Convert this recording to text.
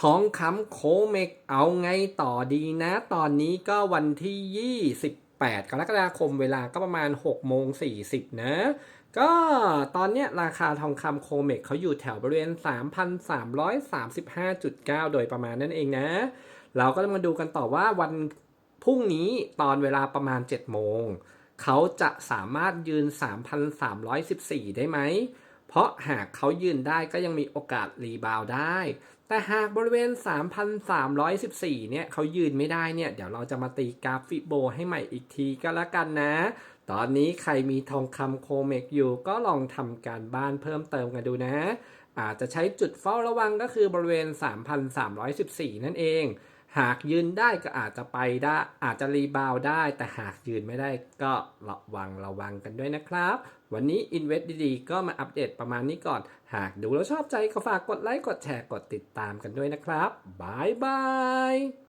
ทองคำโคเมกเอาไงต่อดีนะ ตอนนี้ก็วันที่ 28 กรกฎาคมเวลาก็ประมาณ6โมง40 นะ ก็ตอนเนี้ยราคาทองคำโคเมกเขาอยู่แถวบริเวณ 3,335.9 โดยประมาณนั่นเองนะ เราก็จะมาดูกันต่อว่าวันพรุ่งนี้ตอนเวลาประมาณ 7 โมง เขาจะสามารถยืน 3,314 ได้ไหม เพราะหากเขายืนได้ก็ยังมีโอกาสรีบาวได้ แต่หากบริเวณ 3,314 เนี่ยเขายืนไม่ได้เนี่ย เดี๋ยวเราจะมาตีกราฟฟิโบให้ใหม่อีกทีก็แล้วกันนะ ตอนนี้ใครมีทองคำโคเมกอยู่ก็ลองทำการบ้านเพิ่มเติมกันดูนะ อาจจะใช้จุดเฝ้าระวังก็คือบริเวณ 3,314 นั่นเอง หากยืนได้ก็อาจจะไปได้อาจจะรีบาวได้ แต่หากยืนไม่ได้ก็ระวังระวังกันด้วยนะครับ วันนี้ Invest ดีๆ ก็มาอัปเดตประมาณนี้ก่อน หากดูแล้วชอบใจก็ฝากกดไลค์กดแชร์กดติดตามกันด้วยนะครับบายบาย